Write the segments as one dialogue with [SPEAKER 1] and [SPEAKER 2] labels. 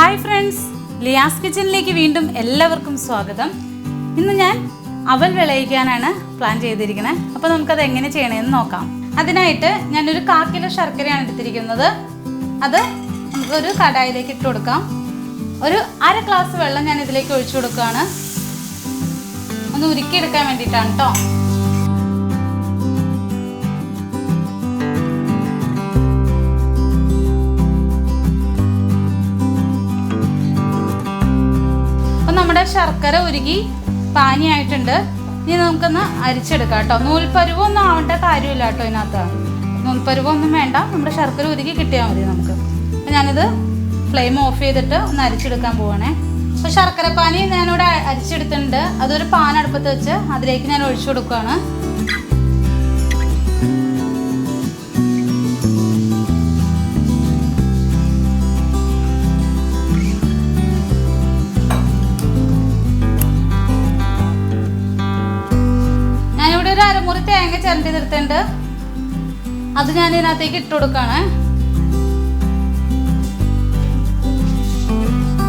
[SPEAKER 1] Hi friends Liyas കിച്ചണിലേക്ക് വീണ്ടും എല്ലാവർക്കും സ്വാഗതം. ഇന്ന് ഞാൻ അവൽ വിളയിക്കാനാണ് പ്ലാൻ ചെയ്തിരിക്കുന്നത്. അപ്പോൾ നമുക്കത് എങ്ങനെ ചെയ്യണമെന്ന് നോക്കാം. അതിനായിട്ട് ഞാനൊരു കാ കിലോ ശർക്കരയാണ് എടുത്തിരിക്കുന്നത്. അത് ഒരു കടായിലേക്ക് ഇട്ട് കൊടുക്കാം. ഒരു അര ഗ്ലാസ് വെള്ളം ഞാൻ ഇതിലേക്ക് ഒഴിച്ചു കൊടുക്കുകയാണ്. ഒന്ന് ഉരുക്കിയെടുക്കാൻ വേണ്ടിയിട്ടാണ് കേട്ടോ ശർക്കര ഉരുകി പാനിയായിട്ടുണ്ട്. ഇനി നമുക്കൊന്ന് അരിച്ചെടുക്കാം കേട്ടോ. നൂൽപ്പരുവൊന്നും ആവേണ്ട കാര്യമില്ല കേട്ടോ ഇതിനകത്ത്. നൂൽപ്പരുവൊന്നും വേണ്ട. നമ്മുടെ ശർക്കര ഉരുകി കിട്ടിയാൽ മതി നമുക്ക്. അപ്പം ഞാനിത് ഫ്ലെയിം ഓഫ് ചെയ്തിട്ട് ഒന്ന് അരിച്ചെടുക്കാൻ പോവാണേ. അപ്പോൾ ശർക്കര പാനി ഞാനിവിടെ അരിച്ചെടുത്തിട്ടുണ്ട്. അതൊരു പാൻ അടുപ്പത്ത് വെച്ച് അതിലേക്ക് ഞാൻ ഒഴിച്ചു കൊടുക്കുകയാണ് ഒരു തേങ്ങ ചിരണ്ടി നിർത്തേണ്ട അത് ഞാൻ ഇതിനകത്തേക്ക് ഇട്ട് കൊടുക്കാണ്.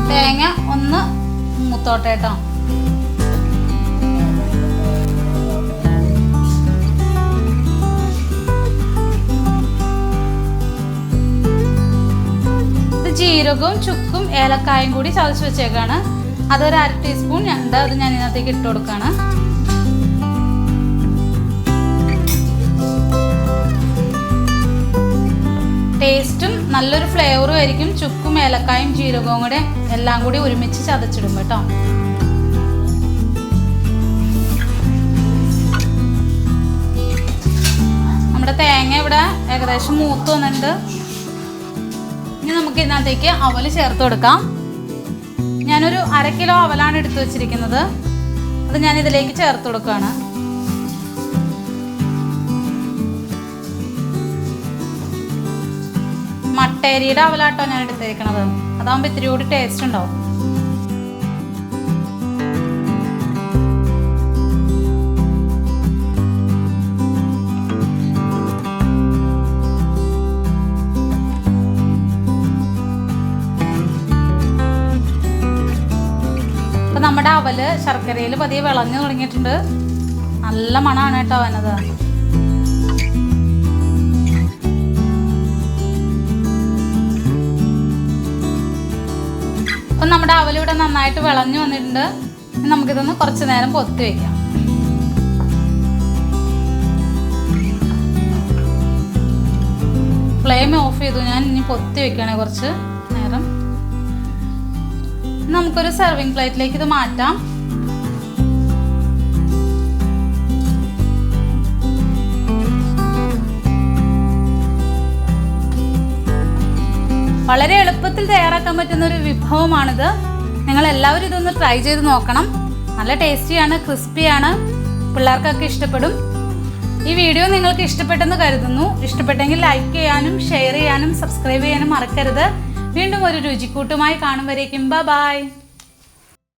[SPEAKER 1] തേങ്ങ ഒന്ന് മുത്തോട്ടെ കേട്ടോ ജീരകവും ചുക്കും ഏലക്കായും കൂടി ചതച്ച് വെച്ചേക്കാണ്. അതൊരു അര ടീസ്പൂൺ ഉണ്ട് അത് ഞാൻ ഇതിനകത്തേക്ക് ഇട്ട് കൊടുക്കാണ്. ടേസ്റ്റും നല്ലൊരു ഫ്ലേവറും ആയിരിക്കും. ചുക്കും ഏലക്കായും ജീരകവും കൂടെ എല്ലാം കൂടി ഒരുമിച്ച് ചതച്ചിടും കേട്ടോ. നമ്മുടെ തേങ്ങ ഇവിടെ ഏകദേശം മൂത്ത് വന്നിട്ടുണ്ട്. ഇനി നമുക്ക് ഇതിനകത്തേക്ക് അവൽ ചേർത്ത് കൊടുക്കാം. ഞാനൊരു അര കിലോ അവലാണ് എടുത്തു വെച്ചിരിക്കുന്നത്. അത് ഞാൻ ഇതിലേക്ക് ചേർത്ത് കൊടുക്കുകയാണ്. മട്ടേരിയുടെ അവലാട്ടോ ഞാൻ എടുത്തേക്കണത്. അതാകുമ്പോൾ ഇത്തിരി കൂടി ടേസ്റ്റ് ഉണ്ടാവും. നമ്മുടെ അവൽ ശർക്കരയിൽ പതിയെ വിളഞ്ഞു തുടങ്ങിയിട്ടുണ്ട്. നല്ല മണമാണ് കേട്ടോ അവനത്. നമ്മുടെ അവലിവിടെ നന്നായിട്ട് വിളഞ്ഞു വന്നിട്ടുണ്ട്. നമുക്കിതൊന്ന് കുറച്ച് നേരം പൊത്തി വെക്കാം. ഫ്ലെയിം ഓഫ് ചെയ്തു. ഞാൻ ഇനി പൊത്തി വെക്കുകയാണെ കുറച്ച് നേരം. നമുക്കൊരു സെർവിങ് പ്ലേറ്റിലേക്ക് ഇത് മാറ്റാം. വളരെ എളുപ്പത്തിൽ തയ്യാറാക്കാൻ പറ്റുന്ന ഒരു വിഭവമാണിത്. നിങ്ങൾ എല്ലാവരും ഇതൊന്ന് ട്രൈ ചെയ്ത് നോക്കണം. നല്ല ടേസ്റ്റിയാണ് ക്രിസ്പിയാണ് പിള്ളേർക്കൊക്കെ ഇഷ്ടപ്പെടും. ഈ വീഡിയോ നിങ്ങൾക്ക് ഇഷ്ടപ്പെട്ടെന്ന് കരുതുന്നു. ഇഷ്ടപ്പെട്ടെങ്കിൽ ലൈക്ക് ചെയ്യാനും ഷെയർ ചെയ്യാനും സബ്സ്ക്രൈബ് ചെയ്യാനും മറക്കരുത്. വീണ്ടും ഒരു രുചിക്കൂട്ടുമായി കാണും വരേക്കും. ബൈ